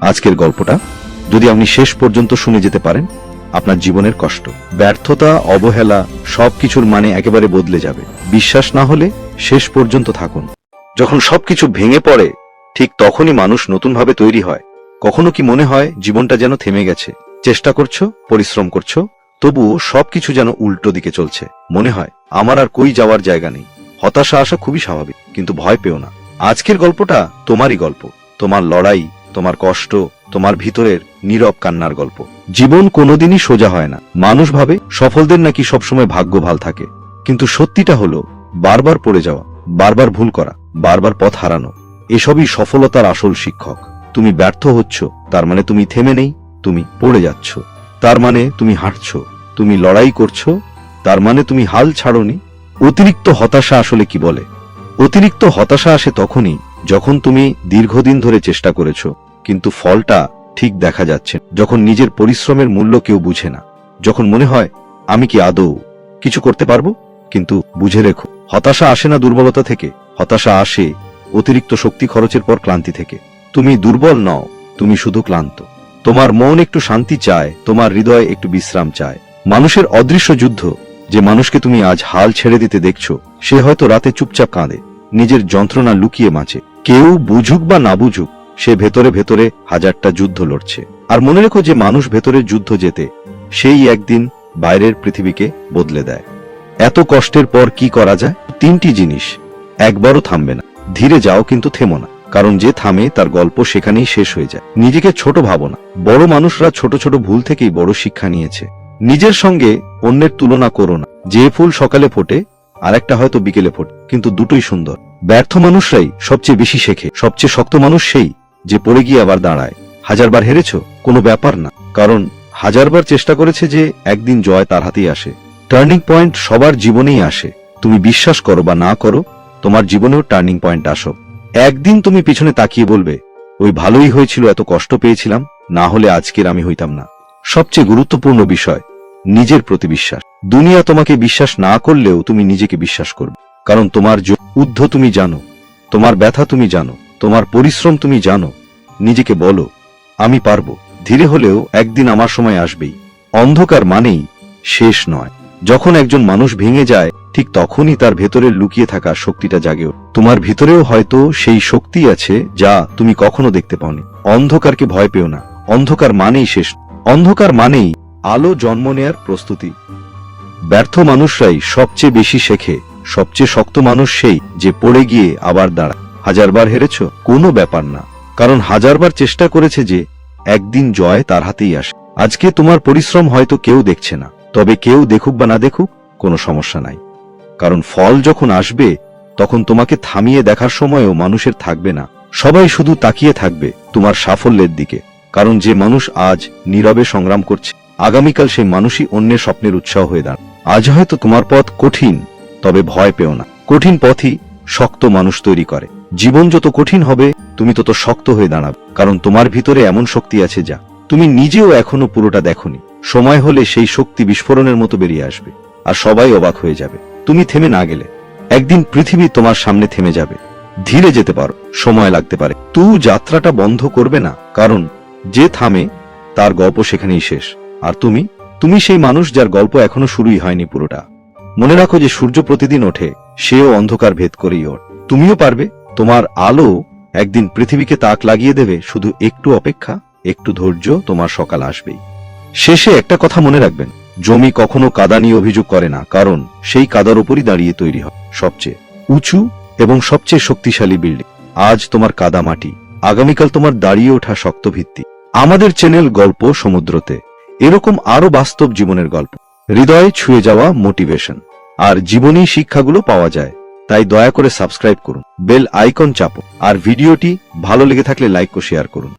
আজকের গল্পটা। যদি আপনি শেষ পর্যন্ত শুনে যেতে পারেন, আপনার জীবনের কষ্ট। ব্যর্থতা, অবহেলা, সবকিছুর মানে একেবারে বদলে যাবে। বিশ্বাস না হলে শেষ পর্যন্ত থাকুন। যখন সবকিছু ভেঙে পড়ে, ঠিক তখনই মানুষ নতুনভাবে তৈরি হয়। কখনো কি মনে হয় জীবনটা যেন থেমে গেছে? চেষ্টা করছ? পরিশ্রম করছ? তবুও সবকিছু যেন উল্টো দিকে চলছে। মনে হয়, আমার আর কই যাওয়ার জায়গা নেই। হতাশা আসা খুবই স্বাভাবিক, কিন্তু ভয় পেও না। আজকের গল্পটা তোমারই গল্প। তোমার লড়াই তোমার কষ্ট, তোমার ভিতরের নীরব কান্নার গল্প। জীবন কোনোদিনই সোজা হয় না। মানুষ ভাবে সফলদের নাকি সবসময় ভাগ্য ভালো থাকে। কিন্তু সত্যিটা হলো, বারবার পড়ে যাওয়া, বারবার ভুল করা, বারবার পথ হারানো, এসবই সফলতার আসল শিক্ষক। তুমি ব্যর্থ হচ্ছ, তার মানে তুমি থেমে নেই, তুমি পড়ে যাচ্ছ। তার মানে তুমি হাঁটছ, তুমি লড়াই করছ, তার মানে তুমি হাল ছাড়নি। অতিরিক্ত হতাশা আসলে কি বলে? অতিরিক্ত হতাশা আসে তখনই যখন তুমি দীর্ঘদিন ধরে চেষ্টা করেছ, কিন্তু ফলটা ঠিক দেখা যাচ্ছে যখন নিজের পরিশ্রমের মূল্য কেউ বুঝে না, যখন মনে হয়, আমি কি আদৌ কিছু করতে পারব? কিন্তু বুঝে রেখো, হতাশা আসে না দুর্বলতা থেকে, হতাশা আসে অতিরিক্ত শক্তি খরচের পর ক্লান্তি থেকে। তুমি দুর্বল নও, তুমি শুধু ক্লান্ত। তোমার মন একটু শান্তি চায়, তোমার হৃদয় একটু বিশ্রাম চায়। মানুষের অদৃশ্য যুদ্ধ, যে মানুষকে তুমি আজ হাল ছেড়ে দিতে দেখছ, সে হয়তো রাতে চুপচাপ কাঁদে, নিজের যন্ত্রণা লুকিয়ে মাঝে কেউ বুঝুক বা না বুঝুক, সে ভেতরে ভেতরে হাজারটা যুদ্ধ লড়ছে। আর মনে রেখো যে মানুষ ভেতরের যুদ্ধ যেতে সেই একদিন বাইরের পৃথিবীকে বদলে দেয়। এত কষ্টের পর কি করা যায়? তিনটি জিনিস। একবারও থামবে না। ধীরে যাও কিন্তু থেমো না। কারণ যে থামে, তার গল্প সেখানেই শেষ হয়ে যায়। নিজেকে ছোট ভাবো না। বড় মানুষরা ছোট ছোট ভুল থেকেই বড় শিক্ষা নিয়েছে। নিজের সঙ্গে অন্যের তুলনা করো না। যে ফুল সকালে ফোটে আর একটা হয়তো বিকেলে ফোটে, কিন্তু দুটোই সুন্দর। ব্যর্থ মানুষরাই সবচেয়ে বেশি শেখে। সবচেয়ে শক্ত মানুষ সেই যে পড়ে গিয়ে আবার দাঁড়ায়। হাজারবার হেরেছ, কোনো ব্যাপার না। কারণ হাজারবার চেষ্টা করেছে যে একদিন জয় তার হাতেই আসে। টার্নিং পয়েন্ট সবার জীবনেই আসে। তুমি বিশ্বাস করো বা না করো, তোমার জীবনেও টার্নিং পয়েন্ট আসো একদিন তুমি পিছনে তাকিয়ে বলবে, ওই ভালোই হয়েছিল, এত কষ্ট পেয়েছিলাম, না হলে আজকের আমি হইতাম না। সবচেয়ে গুরুত্বপূর্ণ বিষয়, নিজের প্রতি বিশ্বাস। দুনিয়া তোমাকে বিশ্বাস না করলেও তুমি নিজেকে বিশ্বাস করবে। কারণ তোমার ঊর্ধ্ব তুমি জানো, তোমার ব্যথা তুমি জানো, তোমার পরিশ্রম তুমি জানো। নিজেকে বলো, আমি পারব। ধীরে হলেও একদিন আমার সময় আসবেই। অন্ধকার মানেই শেষ নয়। যখন একজন মানুষ ভেঙে যায়, ঠিক তখনই তার ভেতরে লুকিয়ে থাকা শক্তিটা জাগে তোমার ভিতরেও হয়তো সেই শক্তি আছে যা তুমি কখনো দেখতে পাওনি। অন্ধকারকে ভয় পেও না। অন্ধকার মানেই শেষ অন্ধকার মানেই আলো জন্ম নেয়ার প্রস্তুতি। ব্যর্থ মানুষরাই সবচেয়ে বেশি শেখে সবচেয়ে শক্ত মানুষ সেই যে পড়ে গিয়ে আবার দাঁড়ায় হাজারবার হেরেছ, কোনো ব্যাপার না। কারণ হাজারবার চেষ্টা করেছে যে একদিন জয় তার হাতেই আসে। আজকে তোমার পরিশ্রম হয়তো কেউ দেখছে না। তবে কেউ দেখুক বা না দেখুক, কোনো সমস্যা নাই। কারণ ফল যখন আসবে, তখন তোমাকে থামিয়ে দেখার সময়ও মানুষের থাকবে না। সবাই শুধু তাকিয়ে থাকবে তোমার সাফল্যের দিকে। কারণ যে মানুষ আজ নীরবে সংগ্রাম করছে, আগামীকাল সেই মানুষই অন্যের স্বপ্নের উৎসাহ হয়ে দাঁড় আজ হয়তো তোমার পথ কঠিন তবে ভয় পেও না। কঠিন পথই শক্ত মানুষ তৈরি করে। জীবন যত কঠিন হবে, তুমি তত শক্ত হয়ে দাঁড়াবে। কারণ তোমার ভিতরে এমন শক্তি আছে যা তুমি নিজেও এখনও পুরোটা দেখনি। সময় হলে সেই শক্তি বিস্ফোরণের মতো বেরিয়ে আসবে, আর সবাই অবাক হয়ে যাবে। তুমি থেমে না গেলে, একদিন পৃথিবী তোমার সামনে থেমে যাবে। ধীরে যেতে পারো, সময় লাগতে পারে। তু যাত্রাটা বন্ধ করবে না, কারণ যে থামে, তার গল্প সেখানেই শেষ। আর তুমি তুমি সেই মানুষ যার গল্প এখনও শুরুই হয়নি পুরোটা। মনে রাখো যে সূর্য প্রতিদিন ওঠে, সেও অন্ধকার ভেদ করেই ওঠ তুমিও পারবে, তোমার আলো একদিন পৃথিবীকে তাক লাগিয়ে দেবে, শুধু একটু অপেক্ষা, একটু ধৈর্য, তোমার সকাল আসবেই। শেষে একটা কথা মনে রাখবেন, জমি কখনো কাদা নিয়ে অভিযোগ করে না, কারণ সেই কাদার উপরই দাঁড়িয়ে তৈরি হয়। সবচেয়ে উঁচু এবং সবচেয়ে শক্তিশালী বিল্ডিং আজ তোমার কাদা মাটি, আগামীকাল তোমার দাঁড়িয়ে ওঠা শক্ত ভিত্তি আমাদের চ্যানেল গল্প সমুদ্রতে। এরকম আরও বাস্তব জীবনের গল্প। হৃদয়ে ছুঁয়ে যাওয়া মোটিভেশন আর জীবনী শিক্ষাগুলো পাওয়া যায়। তাই দয়া করে সাবস্ক্রাইব করুন, বেল আইকন চাপো আর ভিডিওটি ভালো লেগে থাকলে লাইক ও শেয়ার করুন।